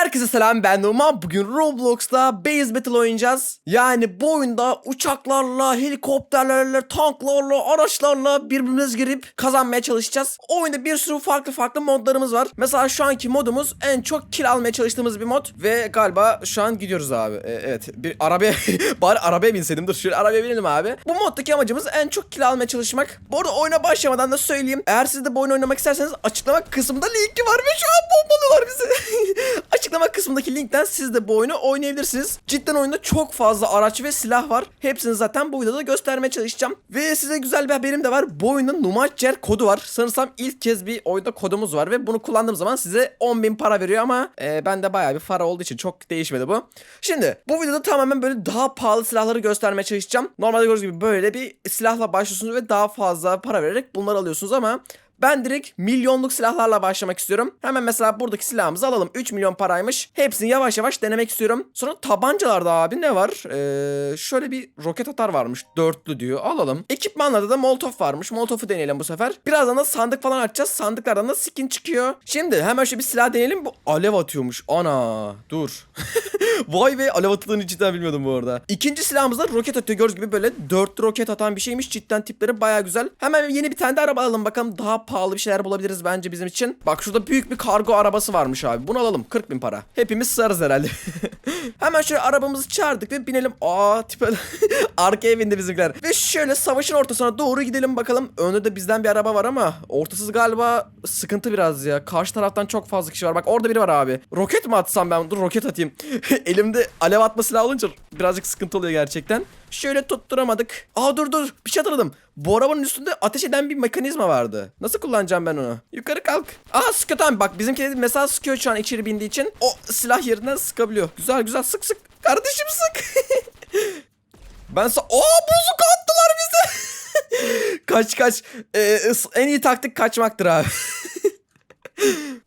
Herkese selam ben Numan. Bugün Roblox'ta Base Battle oynayacağız. Yani bu oyunda uçaklarla, helikopterlerle, tanklarla, araçlarla birbirimize girip kazanmaya çalışacağız. O oyunda bir sürü farklı farklı modlarımız var. Mesela şu anki modumuz en çok kill almaya çalıştığımız bir mod. Ve galiba şu an gidiyoruz abi. Ee, evet bir arabaya, bari arabaya binseydim. Dur şöyle arabaya binelim abi. Bu moddaki amacımız en çok kill almaya çalışmak. Bu arada oyuna başlamadan da söyleyeyim. Eğer siz de bu oyunu oynamak isterseniz açıklama kısmında linki var ve şu an bombalıyorlar bizi. Açıklama kısmındaki linkten siz de bu oyunu oynayabilirsiniz. Cidden oyunda çok fazla araç ve silah var. Hepsini zaten bu videoda göstermeye çalışacağım. Ve size güzel bir haberim de var. Bu oyunda Numacer kodu var. Sanırsam ilk kez bir oyunda kodumuz var ve bunu kullandığım zaman size 10.000 para veriyor ama e, bende bayağı bir para olduğu için çok değişmedi bu. Şimdi bu videoda tamamen böyle daha pahalı silahları göstermeye çalışacağım. Normalde gördüğünüz gibi böyle bir silahla başlıyorsunuz ve daha fazla para vererek bunları alıyorsunuz ama ben direkt milyonluk silahlarla başlamak istiyorum. Hemen mesela buradaki silahımızı alalım. 3 milyon paraymış. Hepsini yavaş yavaş denemek istiyorum. Sonra tabancalarda abi ne var? Ee, şöyle bir roket atar varmış. Dörtlü diyor. Alalım. Ekipmanlarda da molotof varmış. Molotof'u deneyelim bu sefer. Birazdan da sandık falan açacağız. Sandıklardan da skin çıkıyor. Şimdi hemen şöyle bir silah deneyelim. Bu alev atıyormuş. Ana dur. Vay be alev atıldığını cidden bilmiyordum bu arada. İkinci silahımız da roket atıyor. Gördüğünüz gibi böyle dörtlü roket atan bir şeymiş. Cidden tipleri baya güzel. Hemen yeni bir tane de araba alalım bakalım. Daha pahalı bir şeyler bulabiliriz bence bizim için. Bak şurada büyük bir kargo arabası varmış abi. Bunu alalım. 40 bin para. Hepimiz sığarız herhalde. Hemen şöyle arabamızı çağırdık ve binelim. Aa tipe arkaya bindi bizimkiler. Ve şöyle savaşın ortasına doğru gidelim bakalım. Önde de bizden bir araba var ama ortasız galiba sıkıntı biraz ya. Karşı taraftan çok fazla kişi var. Bak orada biri var abi. Roket mi atsam ben? Dur roket atayım. Elimde alev atma silahı olunca birazcık sıkıntı oluyor gerçekten. Şöyle tutturamadık. Aa dur dur bir şey hatırladım. Bu arabanın üstünde ateş eden bir mekanizma vardı. Nasıl kullanacağım ben onu? Yukarı kalk. Aa sıkıyor tamam bak bizimki de mesela sıkıyor şu an içeri bindiği için. O silah yerinden sıkabiliyor. Güzel güzel sık sık. Kardeşim sık. ben sa... Aa bozuk attılar bize. kaç kaç. Ee, en iyi taktik kaçmaktır abi.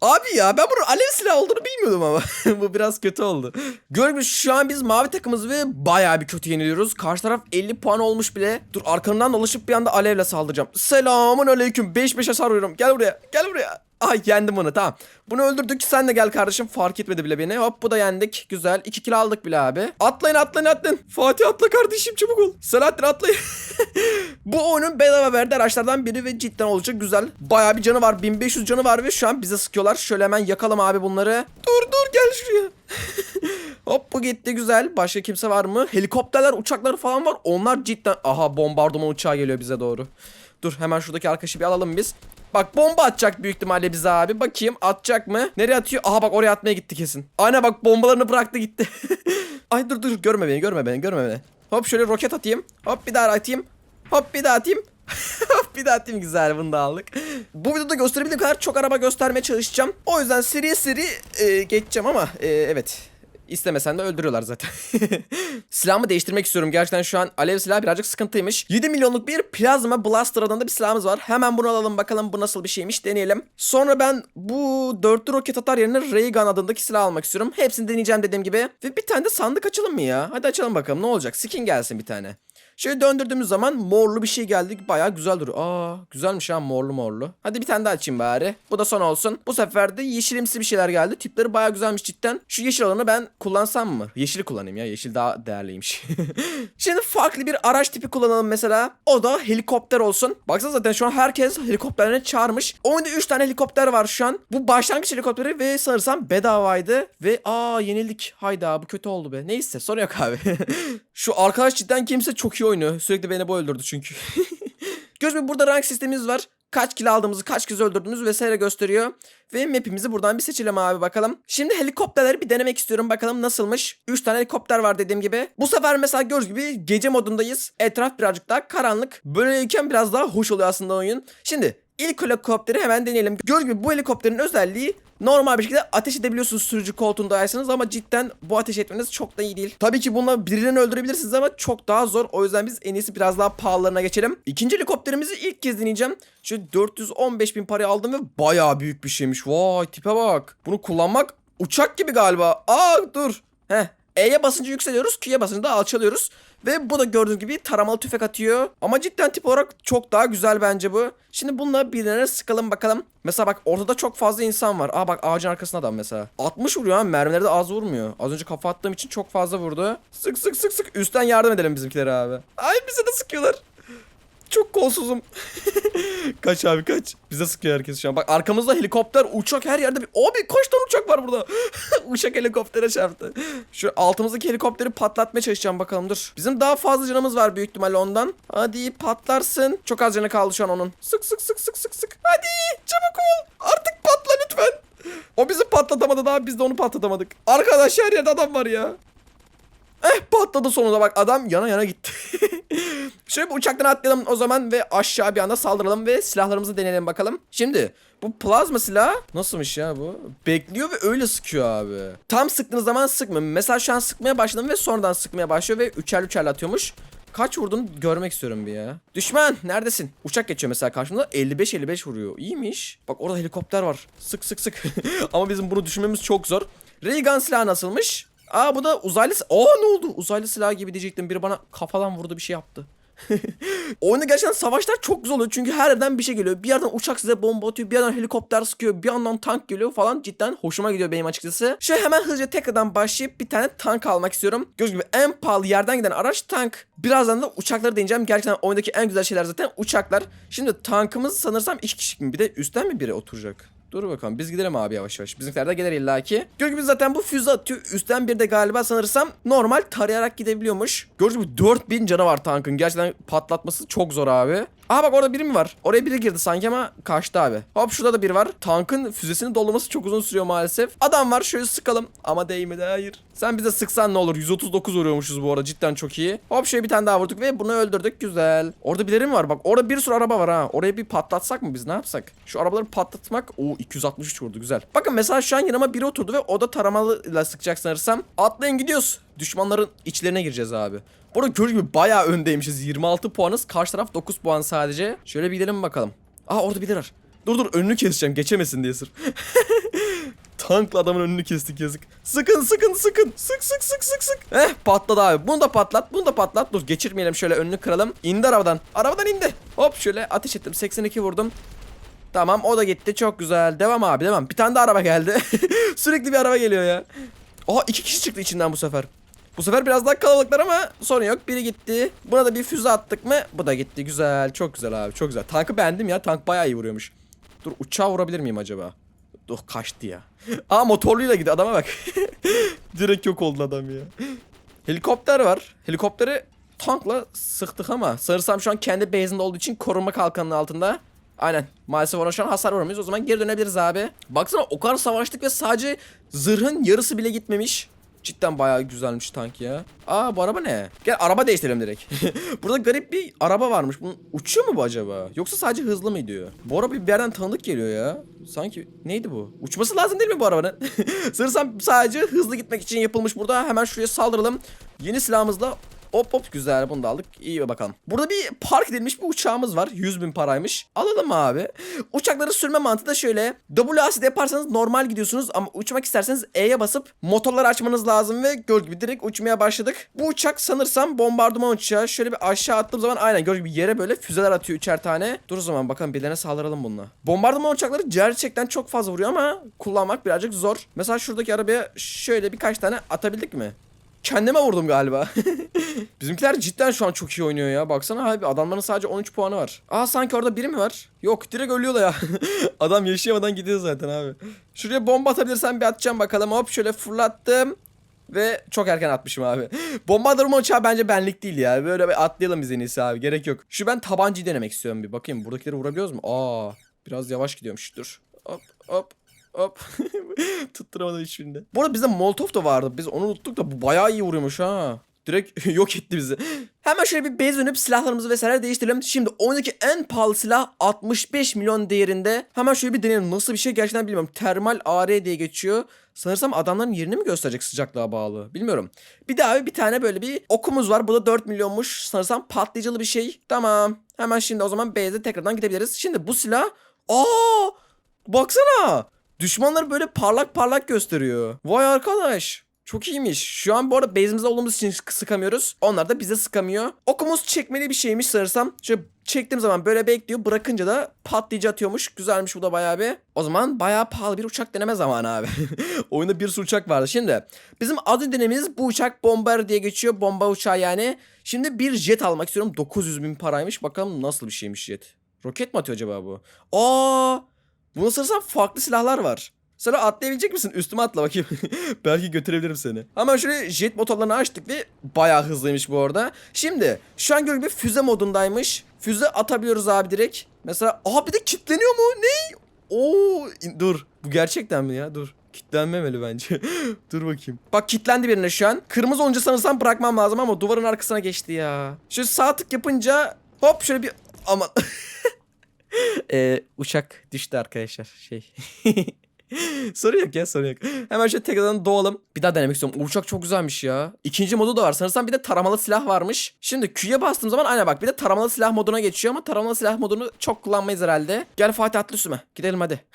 Abi ya ben bunun alev silah olduğunu bilmiyordum ama. Bu biraz kötü oldu. Görmüş şu an biz mavi takımız ve bayağı bir kötü yeniliyoruz. Karşı taraf 50 puan olmuş bile. Dur arkandan dolaşıp bir anda alevle saldıracağım. Selamun aleyküm. 5-5 hasar vuruyorum. Gel buraya. Gel buraya. Ay yendim bunu tamam. Bunu öldürdük sen de gel kardeşim fark etmedi bile beni. Hop bu da yendik güzel. 2 kill aldık bile abi. Atlayın atlayın atlayın. Fatih atla kardeşim çabuk ol. Selahattin atlayın. bu oyunun bedava verdiği araçlardan biri ve cidden olacak güzel. Bayağı bir canı var 1500 canı var ve şu an bize sıkıyorlar. Şöyle hemen yakalım abi bunları. Dur dur gel şuraya. Hop bu gitti güzel. Başka kimse var mı? Helikopterler uçakları falan var. Onlar cidden... Aha bombardıman uçağı geliyor bize doğru. Dur hemen şuradaki arkadaşı bir alalım biz. Bak bomba atacak büyük ihtimalle bize abi. Bakayım atacak mı? Nereye atıyor? Aha bak oraya atmaya gitti kesin. Aynen bak bombalarını bıraktı gitti. Ay dur dur görme beni görme beni görme beni. Hop şöyle roket atayım. Hop bir daha atayım. Hop bir daha atayım. Bir daha atayım güzel bunu da aldık. Bu videoda gösterebildiğim kadar çok araba göstermeye çalışacağım. O yüzden seri seri e, geçeceğim ama e, evet. İstemesen de öldürüyorlar zaten. Silahımı değiştirmek istiyorum. Gerçekten şu an alev silahı birazcık sıkıntıymış. 7 milyonluk bir plazma blaster adında bir silahımız var. Hemen bunu alalım bakalım bu nasıl bir şeymiş deneyelim. Sonra ben bu dörtlü roket atar yerine Ray Gun adındaki silah almak istiyorum. Hepsini deneyeceğim dediğim gibi. Ve bir tane de sandık açalım mı ya? Hadi açalım bakalım ne olacak. Skin gelsin bir tane. Şöyle döndürdüğümüz zaman morlu bir şey geldi. Bayağı güzel duruyor. Aa güzelmiş ha morlu morlu. Hadi bir tane daha açayım bari. Bu da son olsun. Bu sefer de yeşilimsi bir şeyler geldi. Tipleri bayağı güzelmiş cidden. Şu yeşil olanı ben kullansam mı? Yeşili kullanayım ya. Yeşil daha değerliymiş. Şimdi farklı bir araç tipi kullanalım mesela. O da helikopter olsun. Baksana zaten şu an herkes helikopterine çağırmış. Oyunda 3 tane helikopter var şu an. Bu başlangıç helikopteri ve sanırsam bedavaydı. Ve aa yenildik. Hayda bu kötü oldu be. Neyse sorun yok abi. şu arkadaş cidden kimse çok iyi oynuyor. Sürekli beni bu öldürdü çünkü. Göz bir burada rank sistemimiz var. Kaç kill aldığımızı, kaç kez öldürdüğümüzü vesaire gösteriyor. Ve map'imizi buradan bir seçelim abi bakalım. Şimdi helikopterleri bir denemek istiyorum bakalım nasılmış. 3 tane helikopter var dediğim gibi. Bu sefer mesela gördüğünüz gibi gece modundayız. Etraf birazcık daha karanlık. Böyleyken biraz daha hoş oluyor aslında oyun. Şimdi ilk helikopteri hemen deneyelim. Gördüğünüz gibi bu helikopterin özelliği normal bir şekilde ateş edebiliyorsunuz sürücü koltuğundaysanız ama cidden bu ateş etmeniz çok da iyi değil. Tabii ki bununla birilerini öldürebilirsiniz ama çok daha zor. O yüzden biz en iyisi biraz daha pahalılarına geçelim. İkinci helikopterimizi ilk kez deneyeceğim. Şöyle 415 bin paraya aldım ve bayağı büyük bir şeymiş. Vay tipe bak. Bunu kullanmak uçak gibi galiba. Aa dur. Heh. E'ye basınca yükseliyoruz, Q'ye basınca da alçalıyoruz. Ve bu da gördüğünüz gibi taramalı tüfek atıyor. Ama cidden tip olarak çok daha güzel bence bu. Şimdi bununla birilerine sıkalım bakalım. Mesela bak ortada çok fazla insan var. Aa bak ağacın arkasında adam mesela. 60 vuruyor ha mermileri de az vurmuyor. Az önce kafa attığım için çok fazla vurdu. Sık sık sık sık. Üstten yardım edelim bizimkilere abi. Ay bize de sıkıyorlar. Çok kolsuzum. kaç abi kaç. Bize sıkıyor herkes şu an. Bak arkamızda helikopter, uçak her yerde. Bir... Abi kaç tane uçak var burada? uçak helikoptere çarptı. Şu altımızdaki helikopteri patlatmaya çalışacağım bakalım dur. Bizim daha fazla canımız var büyük ihtimalle ondan. Hadi patlarsın. Çok az canı kaldı şu an onun. Sık sık sık sık sık sık. Hadi çabuk ol. Artık patla lütfen. O bizi patlatamadı daha biz de onu patlatamadık. Arkadaş her yerde adam var ya. Eh patladı sonunda bak adam yana yana gitti. Şöyle bir uçaktan atlayalım o zaman ve aşağı bir anda saldıralım ve silahlarımızı deneyelim bakalım. Şimdi bu plazma silah nasılmış ya bu? Bekliyor ve öyle sıkıyor abi. Tam sıktığınız zaman sıkmıyor. Mesela şu an sıkmaya başladım ve sonradan sıkmaya başlıyor ve üçer üçerle atıyormuş. Kaç vurduğunu görmek istiyorum bir ya. Düşman neredesin? Uçak geçiyor mesela karşımda 55-55 vuruyor. İyiymiş. Bak orada helikopter var. Sık sık sık. Ama bizim bunu düşünmemiz çok zor. Ray gun silahı nasılmış? Aa bu da uzaylı... Aa ne oldu? Uzaylı silahı gibi diyecektim. Biri bana kafadan vurdu bir şey yaptı. Oyunda gerçekten savaşlar çok güzel oluyor çünkü her yerden bir şey geliyor. Bir yerden uçak size bomba atıyor, bir yerden helikopter sıkıyor, bir yandan tank geliyor falan. Cidden hoşuma gidiyor benim açıkçası. Şöyle hemen hızlıca tekrardan başlayıp bir tane tank almak istiyorum. Gördüğünüz gibi en pahalı yerden giden araç tank. Birazdan da uçakları deneyeceğim. Gerçekten oyundaki en güzel şeyler zaten uçaklar. Şimdi tankımız sanırsam iki mi? Bir de üstten mi biri oturacak? Dur bakalım biz gidelim abi yavaş yavaş. Bizimkiler de gelir illaki. Gibi zaten bu füze atıyor. Üstten bir de galiba sanırsam normal tarayarak gidebiliyormuş. Gördüğünüz gibi 4000 canı var tankın. Gerçekten patlatması çok zor abi. Aha bak orada biri mi var? Oraya biri girdi sanki ama kaçtı abi. Hop şurada da biri var. Tankın füzesini doldurması çok uzun sürüyor maalesef. Adam var şöyle sıkalım. Ama değmedi hayır. Sen bize sıksan ne olur? 139 vuruyormuşuz bu arada cidden çok iyi. Hop şöyle bir tane daha vurduk ve bunu öldürdük. Güzel. Orada birileri mi var? Bak orada bir sürü araba var ha. Oraya bir patlatsak mı biz ne yapsak? Şu arabaları patlatmak. Oo 263 vurdu güzel. Bakın mesela şu an yanıma biri oturdu ve o da taramalıyla sıkacak sanırsam. Atlayın gidiyoruz. Düşmanların içlerine gireceğiz abi. Burada gördüğünüz gibi bayağı öndeymişiz. 26 puanız. Karşı taraf 9 puan sadece. Şöyle bir gidelim bakalım. Aa orada biri var. Dur dur önünü keseceğim geçemesin diye sırf. Tankla adamın önünü kestik yazık. Sıkın sıkın sıkın. Sık sık sık sık sık. Eh patladı abi. Bunu da patlat. Bunu da patlat. Dur geçirmeyelim şöyle önünü kıralım. İndi arabadan. Arabadan indi. Hop şöyle ateş ettim. 82 vurdum. Tamam o da gitti. Çok güzel. Devam abi devam. Bir tane daha araba geldi. Sürekli bir araba geliyor ya. Aha iki kişi çıktı içinden bu sefer. Bu sefer biraz daha kalabalıklar ama sorun yok. Biri gitti. Buna da bir füze attık mı? Bu da gitti. Güzel. Çok güzel abi. Çok güzel. Tankı beğendim ya. Tank bayağı iyi vuruyormuş. Dur uçağa vurabilir miyim acaba? Dur kaçtı ya. Aa motorluyla gidiyor. Adama bak. Direkt yok oldu adam ya. Helikopter var. Helikopteri tankla sıktık ama sanırsam şu an kendi base'inde olduğu için korunma kalkanının altında. Aynen. Maalesef ona şu an hasar vuramayız. O zaman geri dönebiliriz abi. Baksana o kadar savaştık ve sadece zırhın yarısı bile gitmemiş. Cidden bayağı güzelmiş tank ya. Aa bu araba ne? Gel araba değiştirelim direkt. Burada garip bir araba varmış. Bunun uçuyor mu bu acaba? Yoksa sadece hızlı mı gidiyor? Bu araba bir yerden tanıdık geliyor ya. Sanki neydi bu? Uçması lazım değil mi bu arabanın? Sanırsam sadece hızlı gitmek için yapılmış burada. Hemen şuraya saldıralım. Yeni silahımızla Hop hop güzel bunu da aldık. İyi bakalım. Burada bir park edilmiş bir uçağımız var. 100 bin paraymış. Alalım abi. Uçakları sürme mantığı da şöyle. WASD yaparsanız normal gidiyorsunuz ama uçmak isterseniz E'ye basıp motorları açmanız lazım ve gördüğünüz gibi direkt uçmaya başladık. Bu uçak sanırsam bombardıman uçağı. Şöyle bir aşağı attığım zaman aynen gördüğünüz gibi yere böyle füzeler atıyor üçer tane. Dur o zaman bakalım birilerine saldıralım bununla. Bombardıman uçakları gerçekten çok fazla vuruyor ama kullanmak birazcık zor. Mesela şuradaki arabaya şöyle birkaç tane atabildik mi? Kendime vurdum galiba. Bizimkiler cidden şu an çok iyi oynuyor ya. Baksana abi adamların sadece 13 puanı var. Aa sanki orada biri mi var? Yok direkt ölüyorlar ya. Adam yaşayamadan gidiyor zaten abi. Şuraya bomba atabilirsen bir atacağım bakalım. Hop şöyle fırlattım. Ve çok erken atmışım abi. Bomba durma uçağı bence benlik değil ya. Böyle bir atlayalım biz en iyisi abi. Gerek yok. Şu ben tabancayı denemek istiyorum bir. Bakayım buradakileri vurabiliyoruz mu? Aa biraz yavaş gidiyormuş. Dur. Hop hop. Hop. Tutturamadım hiçbirinde. Bu arada bizde Molotov da vardı. Biz onu unuttuk da bu bayağı iyi vuruyormuş ha. Direkt yok etti bizi. Hemen şöyle bir base dönüp silahlarımızı vesaire değiştirelim. Şimdi oyundaki en pahalı silah 65 milyon değerinde. Hemen şöyle bir deneyelim. Nasıl bir şey gerçekten bilmiyorum. Termal AR diye geçiyor. Sanırsam adamların yerini mi gösterecek sıcaklığa bağlı? Bilmiyorum. Bir de abi bir tane böyle bir okumuz var. Bu da 4 milyonmuş. Sanırsam patlayıcılı bir şey. Tamam. Hemen şimdi o zaman base'e tekrardan gidebiliriz. Şimdi bu silah... Aa! Baksana! Düşmanları böyle parlak parlak gösteriyor. Vay arkadaş. Çok iyiymiş. Şu an bu arada base'imizde olduğumuz için sık- sıkamıyoruz. Onlar da bize sıkamıyor. Okumuz çekmeli bir şeymiş sanırsam. Şöyle çektiğim zaman böyle bekliyor. Bırakınca da patlayıcı atıyormuş. Güzelmiş bu da bayağı bir. O zaman bayağı pahalı bir uçak deneme zamanı abi. Oyunda bir sürü uçak vardı. Şimdi bizim adı denememiz bu uçak Bomber diye geçiyor. Bomba uçağı yani. Şimdi bir jet almak istiyorum. 900 bin paraymış. Bakalım nasıl bir şeymiş jet. Roket mi atıyor acaba bu? Aa! Bunu sanırsam farklı silahlar var. Sonra atlayabilecek misin? Üstüme atla bakayım. Belki götürebilirim seni. Hemen şöyle jet motorlarını açtık ve bayağı hızlıymış bu arada. Şimdi şu an gördüğün gibi füze modundaymış. Füze atabiliyoruz abi direkt. Mesela aha bir de kilitleniyor mu? Ne? Oo dur. Bu gerçekten mi ya? Dur. Kitlenmemeli bence. dur bakayım. Bak kitlendi birine şu an. Kırmızı olunca sanırsam bırakmam lazım ama duvarın arkasına geçti ya. Şöyle sağ tık yapınca hop şöyle bir aman. Ee, uçak düştü arkadaşlar. Şey. sorun yok ya sorun yok. Hemen şöyle tekrardan doğalım. Bir daha denemek istiyorum. Uçak çok güzelmiş ya. İkinci modu da var. Sanırsam bir de taramalı silah varmış. Şimdi Q'ya bastığım zaman aynen bak bir de taramalı silah moduna geçiyor ama taramalı silah modunu çok kullanmayız herhalde. Gel Fatih atlı üstüme. Gidelim hadi.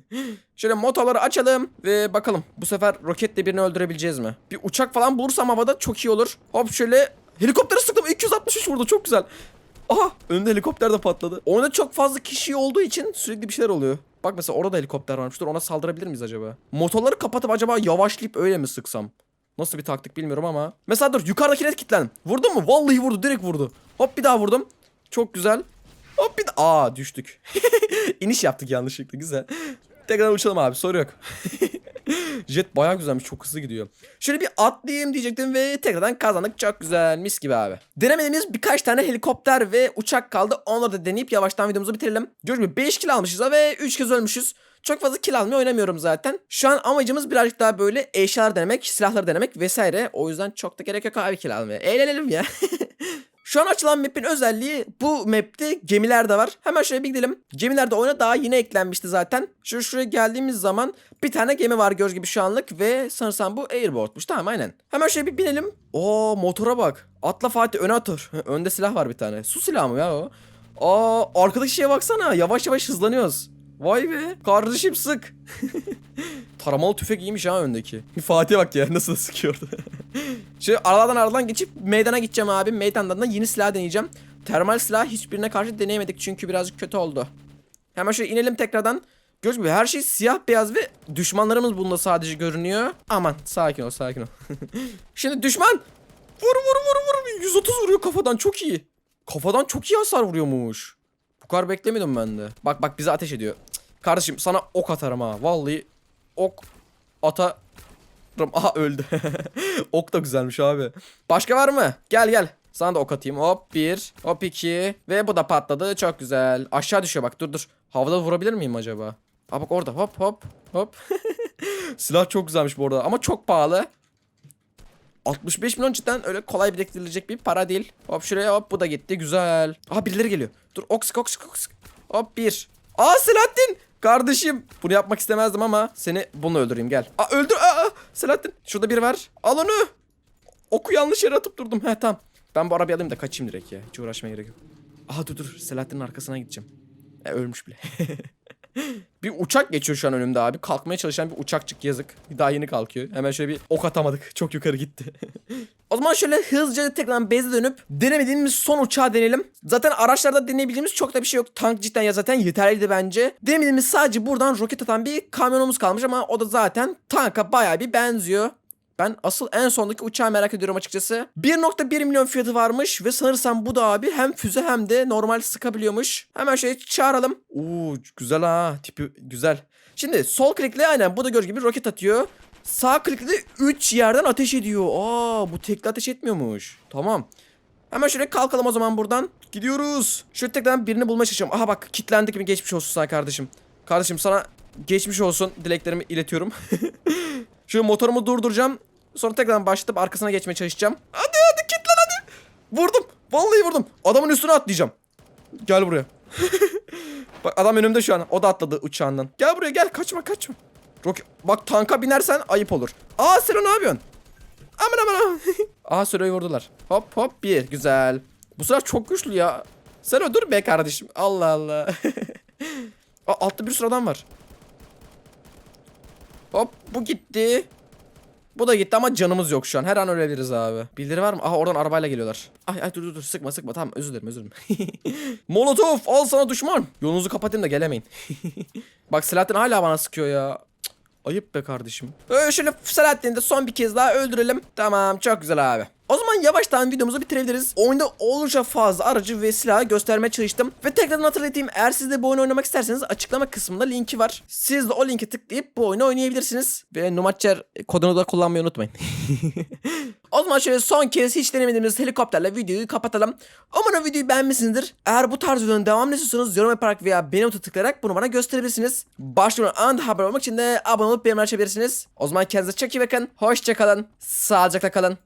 şöyle motorları açalım ve bakalım bu sefer roketle birini öldürebileceğiz mi? Bir uçak falan bulursam havada çok iyi olur. Hop şöyle helikoptere sıktım. 263 vurdu çok güzel. Aha önünde helikopter de patladı. Oyunda çok fazla kişi olduğu için sürekli bir şeyler oluyor. Bak mesela orada da helikopter varmış. Dur ona saldırabilir miyiz acaba? Motorları kapatıp acaba yavaşlayıp öyle mi sıksam? Nasıl bir taktik bilmiyorum ama. Mesela dur yukarıdakine kilitlendim. Vurdun mu? Vallahi vurdu direkt vurdu. Hop bir daha vurdum. Çok güzel. Hop bir daha. Aa düştük. İniş yaptık yanlışlıkla güzel. Tekrar uçalım abi soru yok. Jet bayağı güzelmiş çok hızlı gidiyor. Şöyle bir atlayayım diyecektim ve tekrardan kazandık çok güzel mis gibi abi. Denemediğimiz birkaç tane helikopter ve uçak kaldı. Onları da deneyip yavaştan videomuzu bitirelim. Gördüğünüz gibi 5 kill almışız ve 3 kez ölmüşüz. Çok fazla kill almaya oynamıyorum zaten. Şu an amacımız birazcık daha böyle eşyalar denemek, silahları denemek vesaire. O yüzden çok da gerek yok abi kill almaya. Eğlenelim ya. Şu an açılan map'in özelliği bu map'te gemiler de var. Hemen şöyle bir gidelim. Gemiler de oyuna daha yeni eklenmişti zaten. Şu şuraya geldiğimiz zaman bir tane gemi var göz gibi şu anlık ve sanırsam bu airboat'muş. Tamam aynen. Hemen şöyle bir binelim. Oo motora bak. Atla Fatih öne atır. Önde silah var bir tane. Su silahı mı ya o? Aa arkadaki şeye baksana. Yavaş yavaş hızlanıyoruz. Vay be. Kardeşim sık. Taramalı tüfek iyiymiş ha öndeki. Fatih'e bak ya nasıl sıkıyordu. Şöyle aralardan aradan geçip meydana gideceğim abi. Meydandan da yeni silah deneyeceğim. Termal silah hiçbirine karşı deneyemedik çünkü birazcık kötü oldu. Hemen şöyle inelim tekrardan. Gördüğünüz gibi her şey siyah beyaz ve düşmanlarımız bunda sadece görünüyor. Aman sakin ol sakin ol. Şimdi düşman. Vur vur vur vur. 130 vuruyor kafadan çok iyi. Kafadan çok iyi hasar vuruyormuş. Bu kadar beklemiyordum ben de. Bak bak bize ateş ediyor. Cık, Kardeşim sana ok atarım ha. Vallahi ok ata Aha öldü. ok da güzelmiş abi. Başka var mı? Gel gel. Sana da ok atayım. Hop bir. Hop iki. Ve bu da patladı. Çok güzel. Aşağı düşüyor bak. Dur dur. Havada vurabilir miyim acaba? Aa bak orada. Hop hop. Hop. Silah çok güzelmiş bu arada. Ama çok pahalı. 65 milyon cidden öyle kolay biriktirilecek bir para değil. Hop şuraya hop bu da gitti. Güzel. Aha birileri geliyor. Dur oks oks oks. Hop bir. Aa Selahattin. Kardeşim. Bunu yapmak istemezdim ama seni bununla öldüreyim gel. Aa öldür. Aa. Selahattin. Şurada biri var. Al onu. Oku yanlış yere atıp durdum. He tamam. Ben bu arabayı alayım da kaçayım direkt ya. Hiç uğraşmaya gerek yok. Aha dur dur. Selahattin'in arkasına gideceğim. E, ölmüş bile. bir uçak geçiyor şu an önümde abi. Kalkmaya çalışan bir uçakçık yazık. Daha yeni kalkıyor. Hemen şöyle bir ok atamadık. Çok yukarı gitti. o zaman şöyle hızlıca tekrar base'e dönüp denemediğimiz son uçağı deneyelim. Zaten araçlarda deneyebildiğimiz çok da bir şey yok. Tank cidden ya zaten yeterliydi bence. Denemediğimiz sadece buradan roket atan bir kamyonumuz kalmış ama o da zaten tanka bayağı bir benziyor. Ben asıl en sondaki uçağı merak ediyorum açıkçası. 1.1 milyon fiyatı varmış ve sanırsam bu da abi hem füze hem de normal sıkabiliyormuş. Hemen şöyle çağıralım. Oo güzel ha tipi güzel. Şimdi sol klikle aynen bu da gördüğünüz gibi roket atıyor. Sağ klikle 3 yerden ateş ediyor. Aa bu tekli ateş etmiyormuş. Tamam. Hemen şöyle kalkalım o zaman buradan. Gidiyoruz. Şöyle tekrar birini bulmaya çalışıyorum. Aha bak kilitlendik mi geçmiş olsun sana kardeşim. Kardeşim sana geçmiş olsun dileklerimi iletiyorum. Şu motorumu durduracağım. Sonra tekrar başlatıp arkasına geçmeye çalışacağım. Hadi hadi kilitlen hadi. Vurdum. Vallahi vurdum. Adamın üstüne atlayacağım. Gel buraya. Bak adam önümde şu an. O da atladı uçağından. Gel buraya gel. Kaçma kaçma. Roket. Bak tanka binersen ayıp olur. Aa Selo ne yapıyorsun? Aman aman. Aha Selo'yu vurdular. Hop hop bir. Güzel. Bu sıra çok güçlü ya. Selo dur be kardeşim. Allah Allah. Aa, altta bir sürü adam var. Hop bu gitti. Bu da gitti ama canımız yok şu an. Her an ölebiliriz abi. Bildiri var mı? Aha oradan arabayla geliyorlar. Ay ay dur dur dur sıkma sıkma tamam özür dilerim özür dilerim. Molotov al sana düşman. Yolunuzu kapatayım da gelemeyin. Bak Selahattin hala bana sıkıyor ya. Ayıp be kardeşim. Ee, şöyle Selahattin'i de son bir kez daha öldürelim. Tamam çok güzel abi. O zaman yavaştan videomuzu bitirebiliriz. Oyunda oldukça fazla aracı ve silahı göstermeye çalıştım. Ve tekrardan hatırlatayım eğer siz de bu oyunu oynamak isterseniz açıklama kısmında linki var. Siz de o linke tıklayıp bu oyunu oynayabilirsiniz. Ve Numatçer kodunu da kullanmayı unutmayın. o zaman şöyle son kez hiç denemediğimiz helikopterle videoyu kapatalım. Umarım videoyu beğenmişsinizdir. Eğer bu tarz videonun devamını istiyorsanız yorum yaparak veya beğeni butonu tıklayarak bunu bana gösterebilirsiniz. Başlamadan anında haber olmak için de abone olup beğenmeyi açabilirsiniz. O zaman kendinize çok iyi bakın. Hoşçakalın. Sağlıcakla kalın.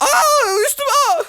Aa üstüme!